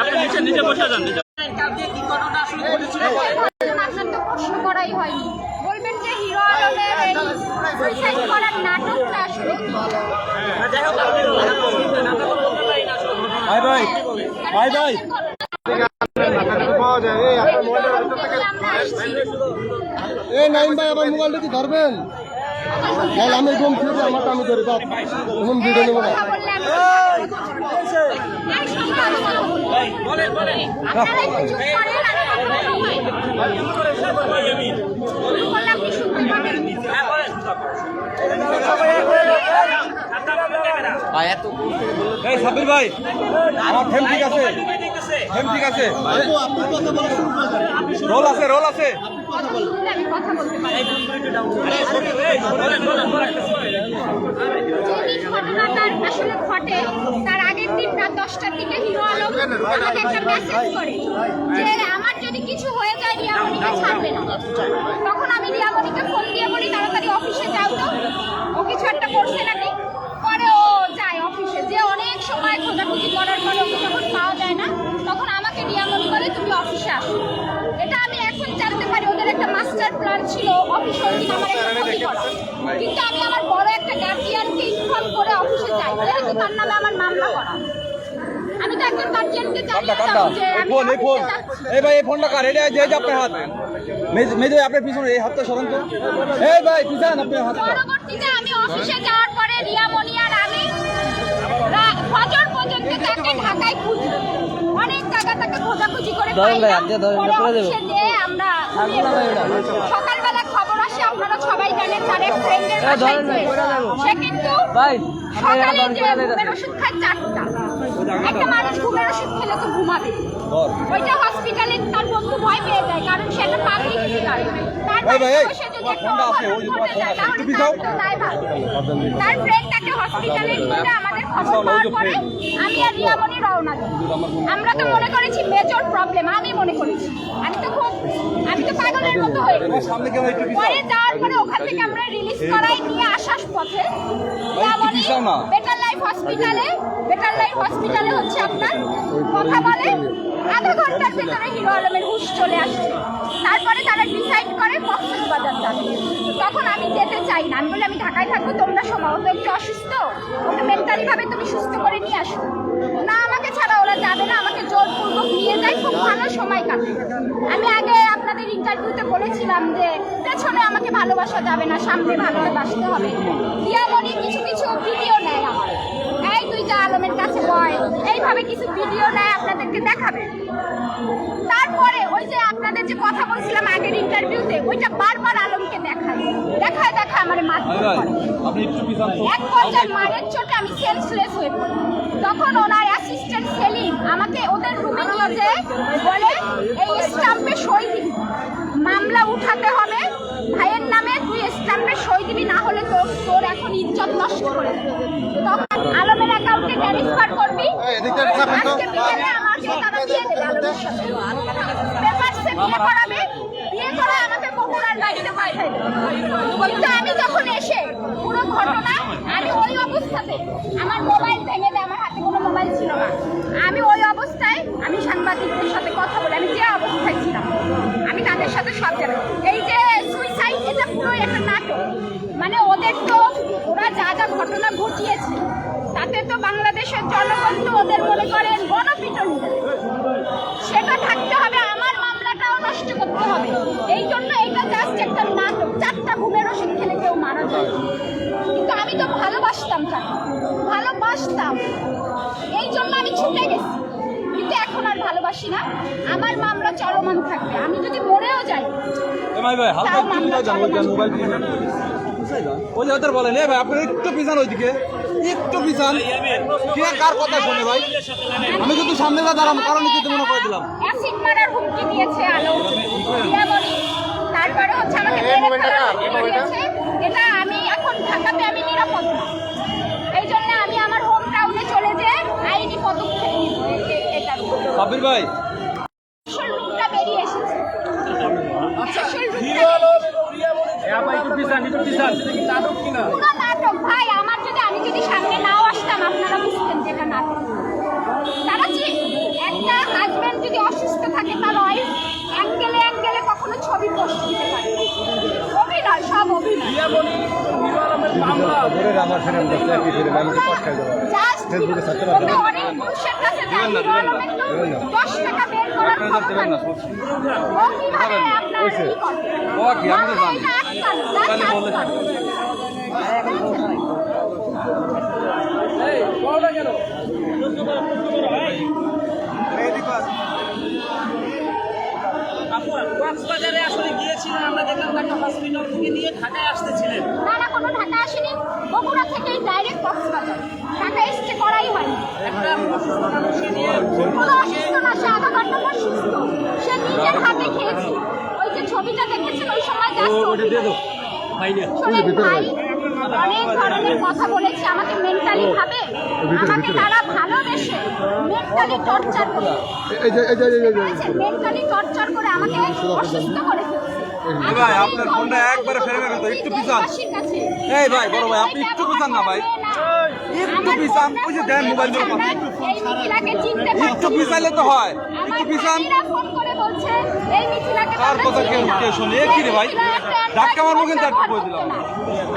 আপনি নিচে নিচে বসে যান নিচে আপনার তো প্রশ্ন করাই হয়নি বলবেন যে হিরো আলমের এই সুইসাইড করার নাটকটা আসলে কি? ভাই ভাই ভাই ভাই এই নাইম ভাই আমার মোবাইলটা কি ধরবেন আমি ঘুম থেকে আমার আমি ধরি বাপ এমন ভিডিও নেব না। ভাই এত সাবির ভাই আমার ঠিক আছে ঠিক আছে। রোল আছে রোল আছে। কথা বললে আমি কথা বলতে পারি। যেদিন ঘটনাটা আসলে ঘটে তার আগের দিন রাত দশটার দিকে হিরো আলম আমাকে একটা মেসেজ করে যে আমার যদি কিছু হয়ে যায় রিয়ামণিকে ছাড়বে না। তখন আমি রিয়ামণিকে ফোন দিয়ে বলি তাড়াতাড়ি অফিসে যাও তো। ও কিছু একটা করছে নাকি? পরে ও যায় অফিসে যে অনেক সময় খোঁজাখুঁজি করার পরে তুমি এটা আমি এখন জানতে পারি ওদের একটা মাস্টার প্ল্যান ছিল অফিসে দিন আমার একটা ক্ষতি করা। কিন্তু আমি আমার বড় একটা গার্জিয়ানকে ইনফর্ম করে অফিসে যাই যেহেতু তার নামে আমার মামলা করা আমি তো একজন গার্জিয়ানকে জানিয়ে দাও যে আমি ফোন এই ফোন এই ভাই এই ফোনটা কার? এটা যে যে আপনার হাত। মেজ- আপনার পিছনে এই হাতটা সরান তো। এই ভাই পিছান আপনার হাতটা। পরবর্তীতে আমি অফিসে যাওয়ার পরে রিয়ামণি আর আমি ফজর পর্যন্ত তাকে ঢাকায় খুঁজি অনেক জায়গা তাকে খোঁজাখুঁজি করে ধরেন পাই ভাই, না। হাত দিয়ে ধরেন, পরে ফেলে দেবো। অফিসে যেয়ে আমরা সকালবেলা খবর আসে আপনারা সবাই জানেন তার ফ্রেন্ডের বাসায় ধরেন ভাই, গিয়ে। সে কিন্তু ভাই আপনি এখানে সকালে যে ঘুমের ওষুধ খায় চারটা একটা মানুষ ঘুমের ওষুধ খেলে তো ঘুমাবে ওইটা হসপিটালে তার বন্ধু ভয় পেয়ে যায় কারণ সে একটা পাবলিক ফিগার তার বসে যদি একটা অঘটন ঘটে যায়, তাহলে। তার তো দায়। তার ফ্রেন্ড তাকে হসপিটালে নিয়ে আমাদের খবর পাওয়ার পরে আমি আর রিয়ামণি রওনা দিই। আমরা তো মনে করেছি মেজর প্রবলেম আমি মনে করেছি। আমি তো খুব আমি তো পাগলের মতো হয়ে পরে যাওয়ার পরে ওখান থেকে আমরা রিলিজ করাই নিয়ে আসার পথে রিয়ামণি বেটার লাইফ হসপিটালে বেটার লাইফ হসপিটালে হচ্ছে আপনার। কথা বলে। আধা ঘণ্টার ভেতরে হিরো আলমের হুশ চলে আসছে তারপরে তারা ডিসাইড করে কক্সবাজার যাবে তখন আমি যেতে চাই না। আমি বলি, আমি ঢাকায় থাকব, তোমরা সময় ও তো একটু অসুস্থ? ওকে মেন্টালি ভাবে তুমি সুস্থ করে নিয়ে আসো। না, আমাকে ছাড়া ওরা যাবে না। আমাকে জোরপূর্বক নিয়ে যায়। খুব ভালো সময় কাটে। আমি আগে আপনাদের ইন্টারভিউতে বলেছিলাম যে, পেছনে আমাকে ভালোবাসা যাবে না, সামনে ভালোবাসতে হবে। দিয়ামণি কিছু কিছু ভিডিও নেয়। এইভাবে কিছু ভিডিও নেয় আপনাদেরকে দেখাবে। তারপরে ওই যে আপনাদের যে কথা বলছিলাম আগের ইন্টারভিউতে ওইটা বারবার আলমকে দেখায়। দেখায় আমার তো এক পর্যায়ে মারের চোটে আমি সেন্সলেস হয়ে পড়ি। তখন ওনার অ্যাসিস্ট্যান্ট সেলিম আমাকে ওদের রুমে নিয়ে যেয়ে বলে এই স্টাম্পে সই দিবি মামলা উঠাতে হবে ভাইয়ের নামে তুই স্টাম্পে সই দিবি না হলে তোর তোর এখন ইজ্জত নষ্ট করে দেবে তখন আলমের অ্যাকাউন্টে ট্রান্সফার করবি আজকে বিকেলে আমাকে তারা দিয়ে দেবে আলমের সাথে পেপারসে বিয়ে করাবে বিয়ে করে আমাকে বগুড়ার বাড়িতে পাঠাই দেবে কিন্তু আমি যখন এসে পুরো ঘটনা, আমি ওই অবস্থাতে, আমার মোবাইল ভেঙে দেয়, আমার হাতে কোনো মোবাইল ছিল না। আমি ওই অবস্থায়, আমি সাংবাদিকদের সাথে কথা বলি, আমি যে অবস্থায় ছিলাম, আমি তাদের সাথে সব জানি। এই যে সুইসাইড এটা পুরো একটা নাটক। মানে ওদের তো, ওরা যা যা ঘটনা ঘটিয়েছে, তাতে তো বাংলাদেশের জনগণ তো ওদের মনে করেন গণপিটনি দেবে। সেটা থাকতে হবে আমার মামলাটাও নষ্ট করতে হবে এই জন্য এটা জাস্ট একটা নাটক চারটা ঘুমের ওষুধ খেলে কেউ মারা যায় না। কিন্তু আমি তো ভালোবাসতাম তাকে ভালোবাসতাম। এই জন্য আমি ছুটে গেছি। কিন্তু এখন আর ভালোবাসি না। আমার মামলা চলমান থাকবে। আমি যদি মরেও যাই ভাই ভাই তাও মামলা চলমান ওই যে ওদের বলেন এ ভাই আপনি একটু পিছান ওইদিকে। একটু পিছান। কে কার কথা শুনে ভাই? আমি কিন্তু সামনে যা দাঁড়াম কারণ কিন্তু মনে করে দিলাম। অ্যাসিড মারার হুমকি দিয়েছে আলো। তারপরে হচ্ছে আমাকে এটা ঢাকাতে আমি নিরাপদ না। এই জন্য আমি আমার হোম টাউনে চলে যেয়ে আইনি পদক্ষেপ নিব। এ- এ- এটার ভাই আসল রূপটা বেরিয়ে এসেছে আসল রূপটা বেরিয়ে এসেছে। একটু পিছান একটু পিছান পুরো ধরে আমার ফিরে আমরা চাকরি ফিরে আমি তো পাঠাই দেবো জাস্ট ফেসবুকে ছাড়তে পারবেন না? অনেক পুরুষের কাছে যায় গভর্নমেন্ট তো দশ টাকা বের করার ক্ষমতা নেই। ও কীভাবে আপনার হয়েছে। ই করবে? ও কি, আমি তো জানি। এটা আটকান, that's তাহলে বলে আটকান। আপু কক্সবাজারে আসলে গিয়েছিলেন আমরা দেখলাম তাকে হসপিটাল থেকে নিয়ে ঢাকায় আসতেছিলেন না। না কোনো ঢাকা আসেনি বগুড়া থেকেই ডাইরেক্ট কক্সবাজার ঢাকা করাই হয়নি। কোনো অসুস্থ না সে আধা ঘণ্টা পর সুস্থ। সে নিজের হাতে খেয়েছে। ওই যে ছবিটা দেখেছেন ওই সময় শোনেন ভাই অনেক ধরনের কথা বলেছে আমাকে মেন্টালি ভাবে। আমাকে তারা ভালোবেসে মেন্টালি টর্চার করে। মেন্টালি টর্চার করে আমাকে অসুস্থ করে ফেলছে। ভাই, আপনার ফোনটা একবারে ফেলে তো, একটু পিছান। এই ভাই, বড় ভাই, আপনি একটু পিছান না ভাই। একটু পিছান, ওই যে দেন মোবাইল। একটু পিছাইলে তো হয় একটু পিছান ফোন করে বলছে এই মিথিলাকে তো কার আমরা কথা কেউ- না। কেউ কি রে ভাই? ধাক্কা মারবো কিন্তু একটু বলে দিলাম।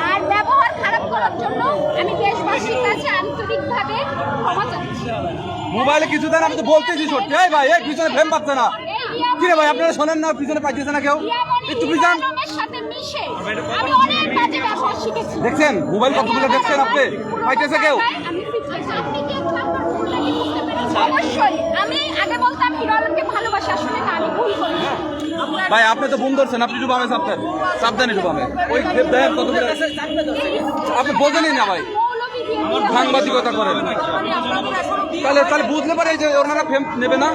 আর ব্যবহার খারাপ করার জন্য আমি দেশবাসীর কাছে আন্তরিকভাবে ক্ষমা চাচ্ছি মোবাইলে কিছু দেন আমি তো বলতেছি সত্যি এই ভাই এই পিছনে ফ্রেম পাচ্ছে না কি রে ভাই আপনারা শোনেন না পিছনে পাইতেছে না কেউ দেখছেন? মোবাইল কতগুলো দেখছেন আপনি? পাইতেছে কেউ? ভাই আপনি তো বোন ধরছেন। আপনি ডুবামে সাবধান। সাবধানে ডুবামে ওই কতগুলো? আপনি বোঝেনই না ভাই। সাংবাদিকতা করেন তাহলে তাহলে বুঝলে পারে যে ওনারা ফেম নেবে না?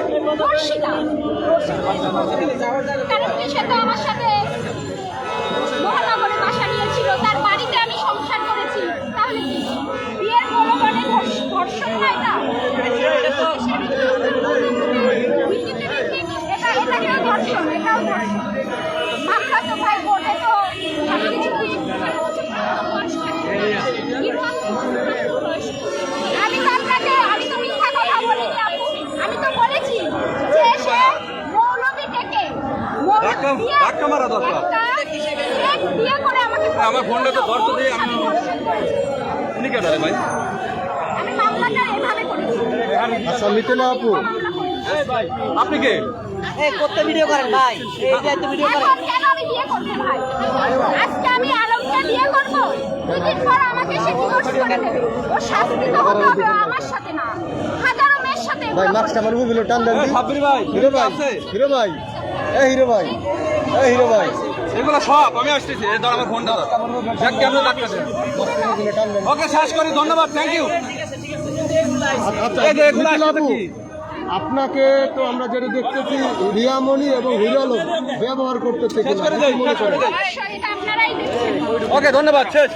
ধাক্কা- মারা দরকার। আমার ফোনটা তো ধরতে দিয়ে আমি- উনি কে ধরে ভাই? আচ্ছা মিথিলা আপু। আপনি কে? এই করতে ভিডিও করেন ভাই। এই যে এত ভিডিও করেন। কেন আমি বিয়ে করতে ভাই? আজকে আমি আলমকে বিয়ে করব? দুদিন পর আমাকে সে ডিভোর্স করে দেবে। ও শাস্তি তো হতে হবে আমার সাথে না। হাজারো মেয়ের সাথে ভাই এগুলো মাস্কটা আমার টান দেন ভাই হিরো ভাই হিরো ভাই। এ হিরো ভাই এ হিরো ভাই। এগুলো সব আমি আসতেছি। এই ধর আমার ফোনটা ধর যাক ওকে শেষ করি ধন্যবাদ থ্যাংক ইউ আচ্ছা এই যে এগুলো আসলে কি? আপনাকে তো আমরা যেটা দেখতেছি রিয়ামণি এবং হিরো আলম ব্যবহার করতেছে ওকে ধন্যবাদ শেষ।